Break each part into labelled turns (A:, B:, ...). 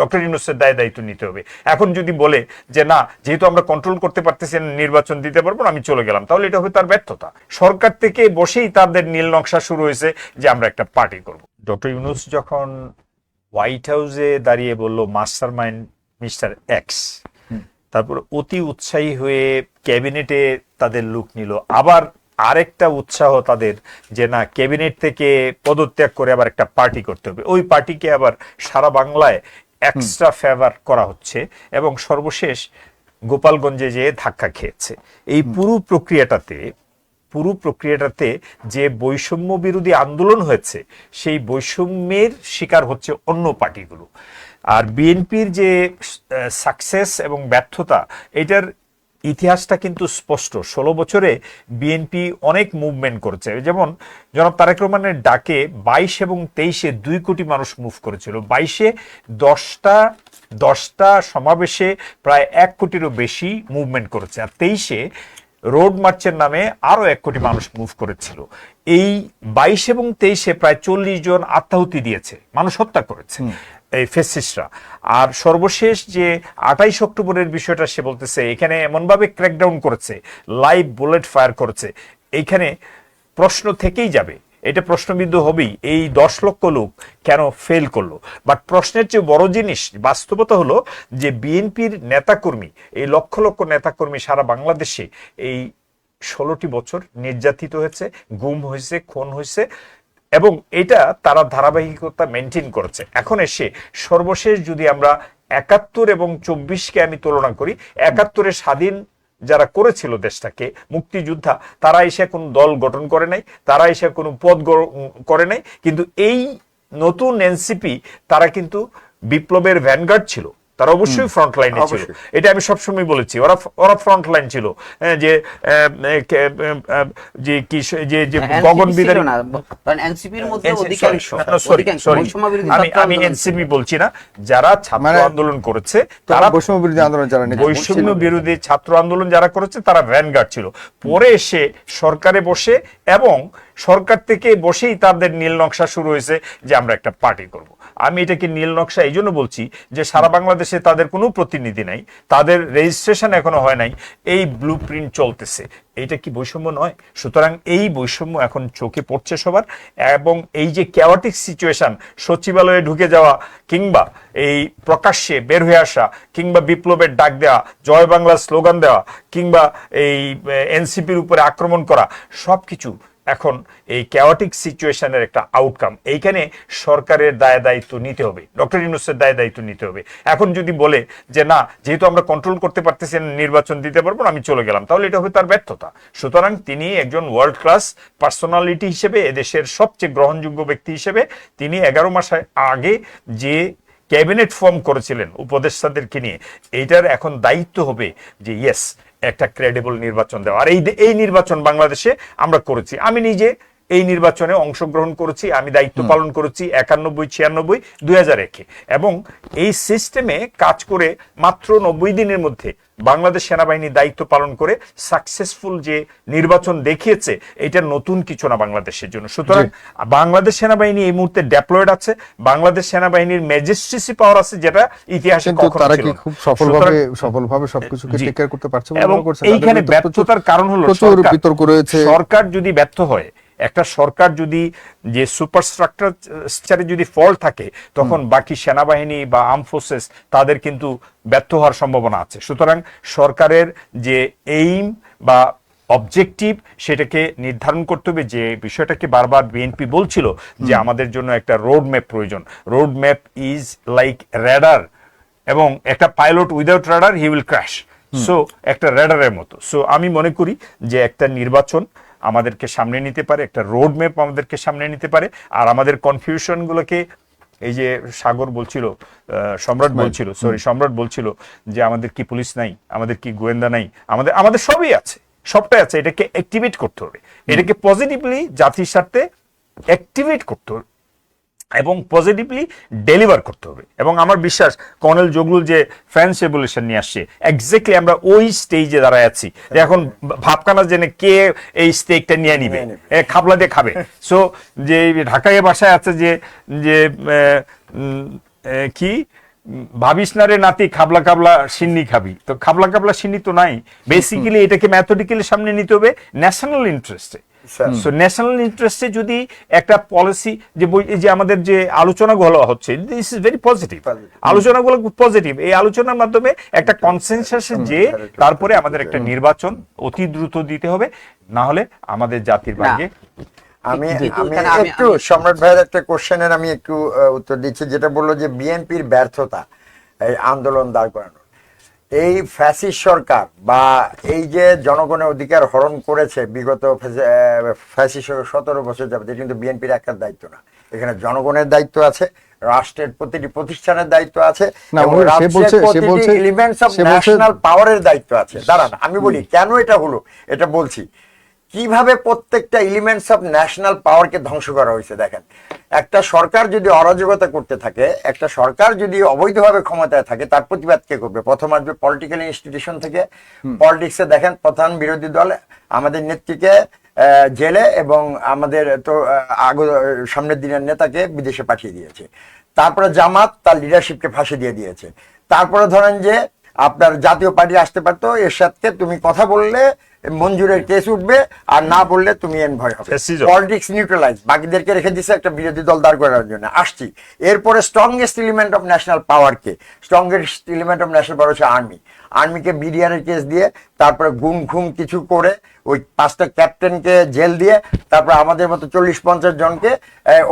A: Doctor ইউনুসের দায় দায়িত্ব নিতে হবে। এখন যদি বলে যে না যেহেতু আমরা কন্ট্রোল করতে পারতেছি না, নির্বাচন দিতে পারব না, আমি চলে গেলাম তাহলে এটা হবে তার ব্যর্থতা। সরকার থেকে বসেই তাদের নীল নকশা শুরু হয়েছে যে আমরা একটা পার্টি করব। ডক্টর ইউনুস যখন হোয়াইট হাউসে দাঁড়িয়ে বলল মাস্টার মাইন্ড মিস্টার এক্স। তারপর অতি উৎসাহী হয়ে ক্যাবিনেটে তাদের লুক নিল। আবার আরেকটা উৎসাহ তাদের যে না ক্যাবিনেট থেকে পদত্যাগ করে আবার একটা পার্টি করতে হবে। ওই পার্টিকে আবার সারা বাংলায় এক্সট্রা ফেভার করা হচ্ছে এবং সর্বশেষ গোপালগঞ্জে যেয়ে ধাক্কা খেয়েছে। এই পুরো প্রক্রিয়াটাতে পুরো প্রক্রিয়াটাতে যে বৈষম্য বিরোধী আন্দোলন হয়েছে সেই বৈষম্যের শিকার হচ্ছে অন্য পার্টিগুলো। আর বিএনপির যে সাকসেস এবং ব্যর্থতা এটার ইতিহাসটা কিন্তু স্পষ্ট। ষোলো বছরে বিএনপি অনেক মুভমেন্ট করেছে। যেমন, জনাব তারেক রহমানের ডাকে বাইশ এবং তেইশে দুই কোটি মানুষ মুভ করেছিল। বাইশে দশটা দশটা সমাবেশে প্রায় এক কোটিরও বেশি মুভমেন্ট করেছে। আর তেইশে রোড মার্চের নামে আরও এক কোটি মানুষ মুভ করেছিল। এই বাইশ এবং তেইশে প্রায় চল্লিশ জন আত্মাহুতি দিয়েছে, মানুষ হত্যা করেছে। এই ফেসিসরা। আর সর্বশেষ যে আঠাইশ অক্টোবরের বিষয়টা সে বলতেছে, এখানে এমনভাবে ক্র্যাকডাউন করেছে লাইভ বুলেট ফায়ার করেছে। এইখানে প্রশ্ন থেকেই যাবে। এটা প্রশ্নবিদ্ধ হবেই। এই দশ লক্ষ লোক কেন ফেল করল? বাট প্রশ্নের চেয়ে বড় জিনিস, বাস্তবতা হলো যে বিএনপির নেতাকর্মী, এই লক্ষ লক্ষ নেতাকর্মী সারা বাংলাদেশে এই ষোলোটি বছর নির্যাতিত হয়েছে, গুম হয়েছে, খুন হয়েছে। এবং এটা তারা ধারাবাহিকতা মেনটেন করেছে। এখন এসে সর্বশেষ যদি আমরা একাত্তর এবং চব্বিশকে আমি তুলনা করি, একাত্তরে স্বাধীন যারা করেছিল দেশটাকে, মুক্তিযোদ্ধা, তারা এসে কোনো দল গঠন করে নাই, তারা এসে কোনো পদ করে নাই, কিন্তু এই নতুন এনসিপি তারা কিন্তু বিপ্লবের ভ্যানগার্ড ছিল। তারা অবশ্যই ফ্রন্ট লাইনে ছিল। এটা আমি সবসময় বলেছি। ওরা ওরা ফ্রন্ট লাইন ছিল। হ্যাঁ, যে যে কি যে যে গগন বিদারী আমি আমি এনসিপি বলছি না। যারা ছাত্র
B: মানে-
A: আন্দোলন করেছে
B: তারা
A: তারা
B: বৈষম্য বিরোধী আন্দোলন যারা
A: বৈষম্য বিরোধী ছাত্র আন্দোলন যারা করেছে তারা ভ্যানগার্ড ছিল। পরে এসে সরকারে বসে এবং সরকার থেকে বসেই তাদের নীল নকশা শুরু হয়েছে যে আমরা একটা পার্টি করব। আমি এটাকে নীল নকশা এই জন্য বলছি যে সারা বাংলাদেশে তাদের কোনো প্রতিনিধি নাই, তাদের রেজিস্ট্রেশন এখনও হয় নাই, এই ব্লু প্রিন্ট চলতেছে। এইটা কি বৈষম্য নয়? সুতরাং এই বৈষম্য এখন চোখে পড়ছে সবার এবং এই যে ক্যাওয়াটিক সিচুয়েশন সচিবালয়ে ঢুকে যাওয়া কিংবা এই প্রকাশ্যে বের হয়ে আসা কিংবা বিপ্লবের ডাক দেওয়া, জয় বাংলা স্লোগান দেওয়া কিংবা এই এনসিপির উপরে আক্রমণ করা, সবকিছু এখন এই ক্যাওয়াটিক সিচুয়েশনের একটা আউটকাম এইখানে সরকারের দায় দায়িত্ব নিতে হবে ডক্টর ইউনুসের দায় দায়িত্ব নিতে হবে। এখন যদি বলে যে না যেহেতু আমরা কন্ট্রোল করতে পারতেছি না, নির্বাচন দিতে পারব না, আমি চলে গেলাম তাহলে এটা হবে তার ব্যর্থতা। সুতরাং তিনি একজন ওয়ার্ল্ড ক্লাস পার্সোনালিটি হিসেবে এদেশের সবচেয়ে গ্রহণযোগ্য ব্যক্তি হিসেবে তিনি এগারো মাস আগে যে ক্যাবিনেট ফর্ম করেছিলেন উপদেষ্টাদেরকে নিয়ে এইটার এখন দায়িত্ব হবে যে ইয়েস একটা ক্রেডিবল নির্বাচন দেওয়া। আর এই এই নির্বাচন বাংলাদেশে আমরা করেছি। আমি নিজে এই নির্বাচনে অংশগ্রহণ করেছি আমি দায়িত্ব পালন করেছি একানব্বই ছিয়ানব্বই দুই হাজার একে। এবং এই সিস্টেমে কাজ করে মাত্র নব্বই দিনের মধ্যে বাংলাদেশ সেনাবাহিনী দায়িত্ব পালন করে সাকসেসফুল যে নির্বাচন দেখিয়েছে এটা নতুন কিছু না বাংলাদেশের জন্য। সুতরাং বাংলাদেশ সেনাবাহিনী এই মুহূর্তে ডেপ্লয়েড আছে বাংলাদেশ সেনাবাহিনীর ম্যাজিস্ট্রেসি পাওয়ার আছে যেটা ইতিহাসে কখনো
B: তারা
A: ছিল
B: কি খুব সফলভাবে সফলভাবে সবকিছুকে টেক কেয়ার করতে পারছে
A: এবং এইখানে ব্যর্থতার কারণ হলো সরকার-
B: বিতর্ক রয়েছে।
A: সরকার যদি ব্যর্থ হয় একটা সরকার যদি যে সুপারস্ট্রাকচারে যদি ফল্ট থাকে তখন বাকি সেনাবাহিনী বা আর্ম ফোর্সেস তাদের কিন্তু ব্যর্থ হওয়ার সম্ভাবনা আছে। সুতরাং সরকারের যে এইম বা অবজেক্টিভ সেটাকে নির্ধারণ করতে হবে। যে বিষয়টাকে বারবার বিএনপি বলছিল যে আমাদের জন্য একটা রোড ম্যাপ প্রয়োজন। Road map is like radar এবং একটা pilot without radar he will crash so একটা রেডারের মতো। সো আমি মনে করি যে একটা নির্বাচন আমাদেরকে সামনে নিতে পারে একটা রোড ম্যাপ আমাদেরকে সামনে নিতে পারে আর আমাদের কনফিউশনগুলোকে এই যে সাগর বলছিল সম্রাট বলছিল সরি সম্রাট বলছিল যে আমাদের কি পুলিশ নাই আমাদের কি গোয়েন্দা নাই আমাদের আমাদের সবই আছে সবটাই আছে এটাকে অ্যাক্টিভেট করতে হবে। এটাকে পজিটিভলি জাতির স্বার্থে অ্যাক্টিভেট করতে হবে। এবং পজিটিভলি ডেলিভার করতে হবে। এবং আমার বিশ্বাস কর্নেল জগলুল যে ফ্যান্স রেভলিউশন নিয়ে আসছে এক্স্যাক্টলি আমরা ওই স্টেজে দাঁড়ায় আছি। যে এখন ভাবকানা জেনে কে এই স্টেকটা নিয়ে নিবে। এ খাবলা দিয়ে খাবে। সো যে ঢাকায় বাসায় আছে যে যে কি? ভাবিস না রে নাতি খাবলা কাবলা সিন্নি খাবি। তো খাবলা কাবলা সিন্নি তো নাই। বেসিক্যালি এটাকে ম্যাথোডিক্যালি সামনে নিতে হবে ন্যাশনাল ইন্টারেস্টে. সো ন্যাশনাল ইন্টারেস্টে যদি একটা পলিসি যে বই- যে আমাদের যে আলোচনাগুলো হচ্ছে দিস ইজ ভেরি পজিটিভ. আলোচনাগুলো পজিটিভ এই আলোচনার মাধ্যমে একটা কনসেনসাসে যে তারপরে আমাদের একটা নির্বাচন অতি দ্রুত দিতে হবে না হলে আমাদের জাতির ভাগ্যে
C: আমি আমি একটু সম্রাট ভাইয়ের একটা কোশ্চেনের আমি একটু উত্তর দিচ্ছি যেটা বলল যে বিএনপির ব্যর্থতা এই আন্দোলন দাঁড় করানো এই ফ্যাসিস সরকার বা এই যে জনগণের অধিকার হরণ করেছে বিগত ফ্যাসিস সতেরো বছর যাবে এটা কিন্তু বিএনপির একটা দায়িত্ব না। এখানে জনগণের দায়িত্ব আছে রাষ্ট্রের প্রতিটি প্রতিষ্ঠানের দায়িত্ব আছে
B: না,
C: এবং
B: ওই সে
C: রাষ্ট্রের
B: বলছে- সে
C: প্রতিটি
B: বলছে-
C: elements of
B: সে বলছে-
C: national পাওয়ারের দায়িত্ব আছে। দাঁড়ান আমি বলি কেন এটা হলো? এটা বলছি কীভাবে প্রত্যেকটা এলিমেন্টস অফ ন্যাশনাল পাওয়ারকে ধ্বংস করা হয়েছে দেখেন। একটা সরকার যদি অরাজকতা করতে থাকে একটা সরকার যদি অবৈধভাবে ক্ষমতায় থাকে তার প্রতিবাদ কে করবে? প্রথম আসবে পলিটিক্যাল ইনস্টিটিউশন থেকে। পলিটিক্সে দেখেন প্রধান বিরোধী দল আমাদের নেত্রীকে জেলে এবং আমাদের তো আগ সামনের দিনের নেতাকে বিদেশে পাঠিয়ে দিয়েছে। তারপরে জামাত তার লিডারশিপকে ফাঁসি দিয়ে দিয়েছে। তারপরে ধরেন যে আপনার জাতীয় পার্টি আসতে পারতো এর সাথে তুমি কথা বললে মঞ্জুরের কেস উঠবে আর না বললে তুমি এনভয় হবে. পলিটিক্স নিউট্রালাইজ বাকিদেরকে রেখে দিছে একটা বিরোধী দল দাঁড় করার জন্য। আসছি। এরপরে strongest element of national পাওয়ারকে strongest element of national power হচ্ছে আর্মি আর্মিকে বিডিআর এর কেস দিয়ে তারপরে গুম ঘুম কিছু করে ওই পাঁচটা ক্যাপ্টেনকে জেল দিয়ে তারপর আমাদের মতো চল্লিশ পঞ্চাশ জনকে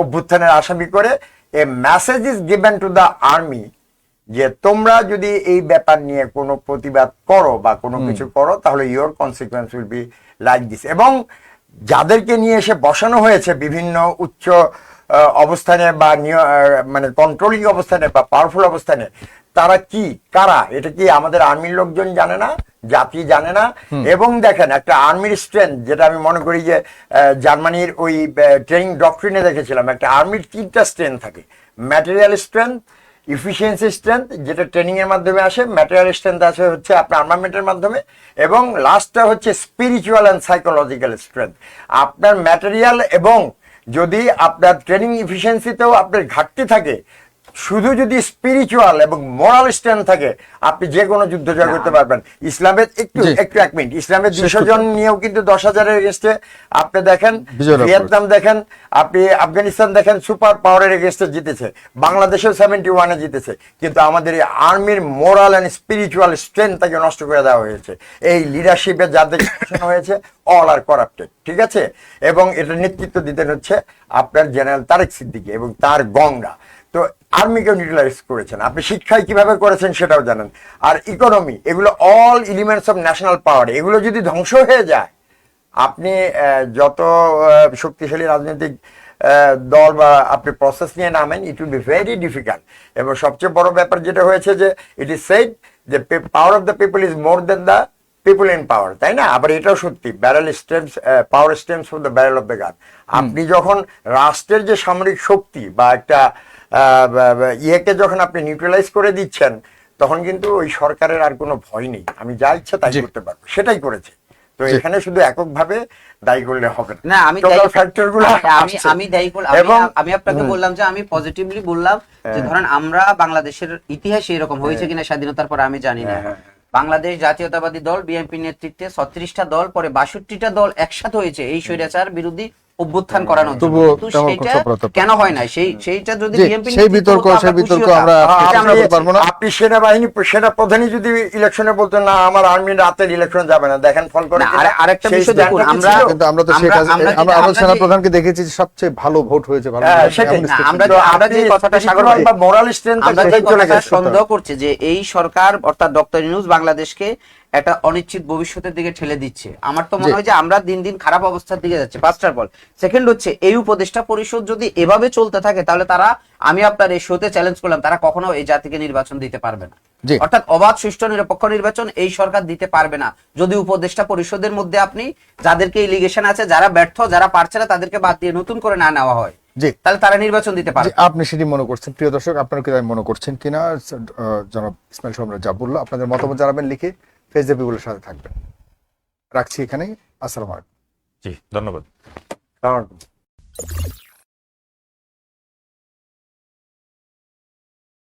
C: অভ্যুত্থানের আসামি করে a message is given to the army যে তোমরা যদি এই ব্যাপার নিয়ে কোনো প্রতিবাদ করো বা কোনো কিছু করো তাহলে your consequence will be like this এবং যাদেরকে নিয়ে এসে বসানো হয়েছে বিভিন্ন উচ্চ অবস্থানে বা মানে কন্ট্রোলিং অবস্থানে বা পাওয়ারফুল অবস্থানে তারা কি কারা এটা কি আমাদের আর্মির লোকজন জানে না জাতি জানে না? এবং দেখেন একটা আর্মির স্ট্রেংথ যেটা আমি মনে করি যে জার্মানির ওই ট্রেনিং ডক্ট্রিনে দেখেছিলাম একটা আর্মির তিনটা স্ট্রেংথ থাকে ম্যাটেরিয়াল স্ট্রেংথ ইফিসিয়েন্সি স্ট্রেংথ যেটা ট্রেনিংয়ের মাধ্যমে আসে ম্যাটেরিয়াল স্ট্রেংথ আসে হচ্ছে আপনার আর্মামেন্টের মাধ্যমে, এবং লাস্টটা হচ্ছে স্পিরিচুয়াল অ্যান্ড সাইকোলজিক্যাল স্ট্রেংথ আপনার ম্যাটেরিয়াল এবং যদি আপনার ট্রেনিং ইফিসিয়েন্সিতেও আপনার ঘাটতি থাকে শুধু যদি স্পিরিচুয়াল এবং মোরাল স্ট্রেংথ থাকে আপনি যে কোনো যুদ্ধ জয় করতে পারবেন। ইসলামের একটু একটু এক মিনিট ইসলামের দুশো জন নিয়েও কিন্তু দশ হাজারের এগেস্টে আপনি দেখেন। ভিয়েতনাম দেখেন আপনি আফগানিস্তান দেখেন সুপার পাওয়ারের এগেস্টে জিতেছে। বাংলাদেশেও সেভেন্টি ওয়ানে জিতেছে। কিন্তু আমাদের এই আর্মির মোরাল অ্যান্ড স্পিরিচুয়াল স্ট্রেংথ তাকে নষ্ট করে দেওয়া হয়েছে। এই লিডারশিপে যাদের হয়েছে অল আর করাপ্টেড ঠিক আছে? এবং এটা নেতৃত্ব দিতেন হচ্ছে আপনার জেনারেল তারেক সিদ্দিকি এবং তার গংরা তো আর্মিকেও নিউট্রালাইজ করেছেন। আপনি শিক্ষায় কীভাবে করেছেন সেটাও জানেন। আর ইকোনমি এগুলো all elements of national power এগুলো যদি ধ্বংস হয়ে যায় আপনি যত শক্তিশালী রাজনৈতিক দল বা আপনি প্রসেস নিয়ে নামেন it will be very difficult এবং সবচেয়ে বড় ব্যাপার যেটা হয়েছে যে ইট ইজ সেড যে power of the people is more than the people in power তাই না? আবার এটাও সত্যি barrel stems power stems for the barrel of the gun আপনি যখন রাষ্ট্রের যে সামরিক শক্তি বা একটা ইয়েকে যখন আপনি নিউট্রালাইজ করে দিচ্ছেন তখন কিন্তু ওই সরকারের আর কোনো ভয় নেই। আমি যা ইচ্ছা তাই করতে পারব। সেটাই করেছে। তো এখানে শুধু এককভাবে দায়ী করলে হবে
D: না। আমি
C: গুলো
D: আমি- আমি দায়ী করলাম। আমি-
C: এবং
D: আমি আপনাকে বললাম যে আমি পজিটিভলি বললাম যে
C: হ্যাঁ।
D: ধরেন আমরা বাংলাদেশের ইতিহাসে এরকম হয়েছে কিনা স্বাধীনতার পর আমি জানি না।
C: হ্যাঁ, হ্যাঁ,
D: বাংলাদেশ জাতীয়তাবাদী দল বিএনপি নেতৃত্বে ছত্রিশটা দল পরে বাষট্টিটা দল একসাথে হয়েছে। এই স্বৈরাচার বিরোধী অভ্যুত্থান
B: তবুও সফলতা পায়নি।
D: কেন হয় না সেই সেইটা যদি
B: সেই বিতর্ক সেই বিতর্ক আমরা
C: আপনি-
B: পারব না।
C: আপনি সেনাবাহিনী সেনা প্রধানই যদি ইলেকশনে বলতেন না আমার আর্মি রাতের ইলেকশন যাবে না। দেখেন ফল করে
D: না, আরে- আরেকটা বিষয় দেখুন, আমরা-
B: কিন্তু আমরা তো শেখ
D: আমরা- আমরা
B: সেনা প্রধানকে দেখেছি সবচেয়ে ভালো ভোট হয়েছে ভালো
C: হ্যাঁ,
D: আমরা আমরা যে কথাটা সাগর ভাই-
C: বা moral strength
D: আমরা যে
C: চলে
D: কথাটা
C: গেছে।
D: সন্দেহ করছে যে এই সরকার অর্থাৎ ডক্টর নিউজ বাংলাদেশকে একটা অনিশ্চিত ভবিষ্যতের দিকে ঠেলে দিচ্ছে। আমার তো মনে হয় যে আমরা দিন দিন খারাপ অবস্থার দিকে যাচ্ছে। অফ অল সেকেন্ড হচ্ছে এই উপদেষ্টা পরিষদ যদি এভাবে চলতে থাকে তাহলে তারা আমি আপনার এই শোতে চ্যালেঞ্জ করলাম তারা কখনো এই জাতিকে নির্বাচন দিতে পারবে না। অর্থাৎ অবাধ সুষ্ঠু নিরপেক্ষ নির্বাচন এই সরকার দিতে পারবে না। যদি উপদেষ্টা পরিষদের মধ্যে আপনি যাদেরকে ইলিগেশন আছে যারা ব্যর্থ যারা পারছে না তাদেরকে বাদ দিয়ে নতুন করে না নেওয়া হয়
B: জি।
D: তাহলে তারা নির্বাচন দিতে
B: জি,
D: পারবে
B: আপনি সেটি মনে করছেন। প্রিয় দর্শক আপনারা কি মনে করছেন কিনা? জনাব ইসমাইল সম্রাট যা বলল আপনাদের মতামত জানাবেন লিখে। ফেস সাথে থাকবেন। রাখছি এখানে আসসালাম আলাইকুম।
A: জি ধন্যবাদ।
C: কারণ